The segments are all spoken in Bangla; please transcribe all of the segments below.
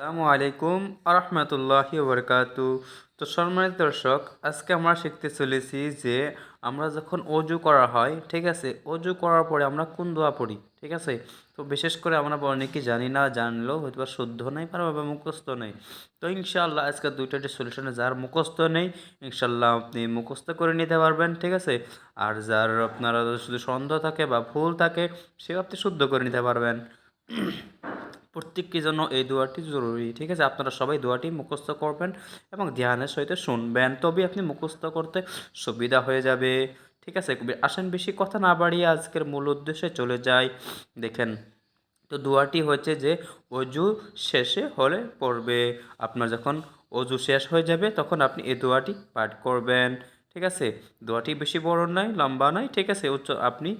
আসসালামু আলাইকুম আরহামতুল্লাহি বরকাতু। তো সম্মানিত দর্শক, আজকে আমরা শিখতে চলেছি যে আমরা যখন অজু করা হয়, ঠিক আছে, অজু করার পরে আমরা কোন দোয়া পড়ি, ঠিক আছে? তো বিশেষ করে আমরা অনেকে জানি না, জানলেও হয়তো বা শুদ্ধ নেই, পারব বা মুখস্থ নেই। তো ইনশাআল্লাহ আজকে দুইটা যে সলিউশনে যার মুখস্থ নেই ইনশাল্লাহ আপনি মুখস্থ করে নিতে পারবেন, ঠিক আছে? আর যার আপনারা শুধু সন্দেহ থাকে বা ভুল থাকে, সেও আপনি শুদ্ধ করে নিতে পারবেন। প্রত্যেককে জন্য এই দোয়াটি জরুরি। ঠিক আছে? আপনারা সবাই দোয়াটি মুখস্থ করবেন এবং ধ্যানের সহিত শুনবেন। তবে আপনি মুখস্থ করতে সুবিধা হয়ে যাবে। ঠিক আছে? আসেন বেশি কথা না বাড়িয়ে আজকের মূল উদ্দেশ্যে চলে যাই। দেখেন, তো দোয়াটি হচ্ছে যে অজু শেষে হলে পড়বে। আপনার যখন অজু শেষ হয়ে যাবে তখন আপনি এই দোয়াটি পাঠ করবেন। ঠিক আছে? দোয়াটি বেশি বড় নয়, লম্বা নয়। ঠিক আছে? উচ্চ, আপনি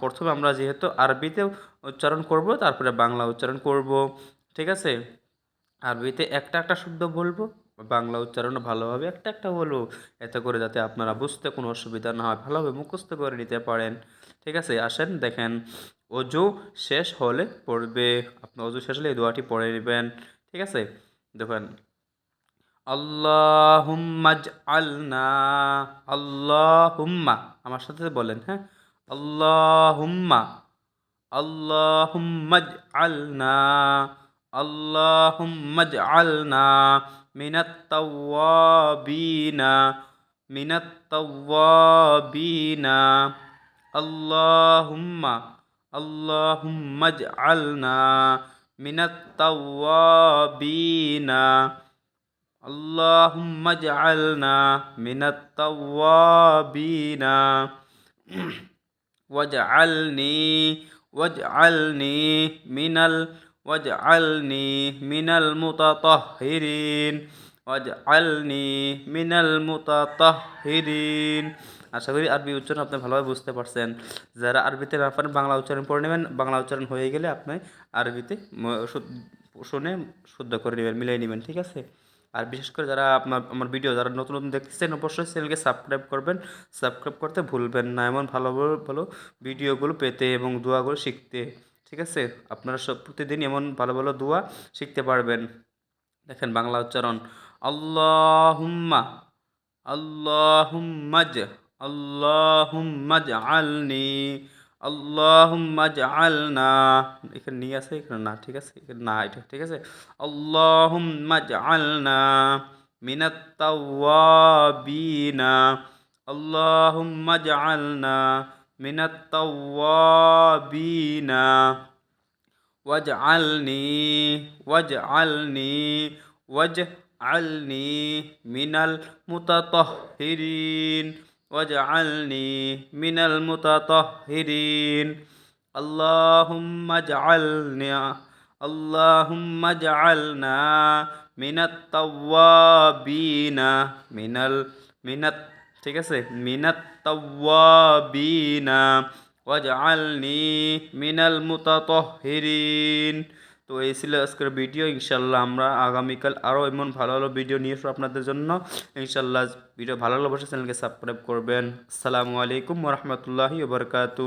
প্রথমে আমরা যেহেতু আরবিতে উচ্চারণ করব, তারপরে বাংলা উচ্চারণ করব, ঠিক আছে? আরবিতে একটা একটা শব্দ বলব, বাংলা উচ্চারণ ভালোভাবে একটা একটা বলব, এতে করে যাতে আপনারা বুঝতে কোনো অসুবিধা না হয়, ভালোভাবে মুখস্থ করে নিতে পারেন, ঠিক আছে? আসেন, দেখেন, অজু শেষ হলে পড়বে, আপনি অজু শেষ হলে এই দোয়াটি পড়ে নেবেন, ঠিক আছে? দেখেন আল্লাহুম্মাজ আলনা আল্লাহুম্মা, আমার সাথে বলেন হ্যাঁ? اللهم اللهم اجعلنا اللهم اجعلنا من التوابين من التوابين. اللهم اللهم اجعلنا من التوابين. اللهم اجعلنا من التوابين. ওয়াজআলনি ওয়াজআলনি মিনাল ওয়াজআলনি মিনাল মুতাতাহহিরিন ওয়াজআলনি মিনাল মুতাতাহহিরিন আশা করি আরবি উচ্চারণ আপনি ভালোভাবে বুঝতে পারছেন। যারা আরবিতে না পারেন, বাংলা উচ্চারণ পড়ে নেবেন। বাংলা উচ্চারণ হয়ে গেলে আপনি আরবিতে শুনে শুদ্ধ করে নেবেন মিলিয়ে নেবেন, ঠিক আছে? আর বিশেষ করে যারা আপনার, আমার ভিডিও যারা নতুন নতুন দেখতেছেন, অবশ্যই চ্যানেলকে সাবস্ক্রাইব করবেন। সাবস্ক্রাইব করতে ভুলবেন না, এমন ভালো ভালো ভিডিওগুলো পেতে এবং দোয়াগুলো শিখতে। ঠিক আছে? আপনারা সব প্রতিদিন এমন ভালো ভালো দোয়া শিখতে পারবেন। দেখেন বাংলা উচ্চারণ। আল্লাহুম্মা, আল্লাহুম্মাজ আল্লাহুম্মাজ আলনি আল্লাহুম্মা জাআলনা এখানে নি আছে, এখানে না, ঠিক আছে, এখানে না, এটা, ঠিক আছে? আল্লাহুম্মা জাআলনা মিনাত তাওয়াবিনা আল্লাহুম্মা জাআলনা মিনাত তাওয়াবিনা ওয়াজআলনি ওয়াজআলনি ওয়াজআলনি মিনাল মুতাতাহহিরিন واجعلني من المتطهرين اللهم اجعلنا اللهم اجعلنا من التوابين من ال من ঠিক আছে মিনাত তাওয়াবিনা ওয়াজআলনি মিনাল মুতাতাহহিরিন তো এই ছিল আজকের ভিডিও ইনশাল্লাহ আমরা আগামীকাল আরও এমন ভালো ভালো ভিডিও নিয়ে আসব আপনাদের জন্য। ইনশাল্লাহ ভিডিও ভালো লাগলে অবশ্যই চ্যানেলকে সাবস্ক্রাইব করবেন। আসসালামু আলাইকুম রহমতুল্লাহি বরকাতু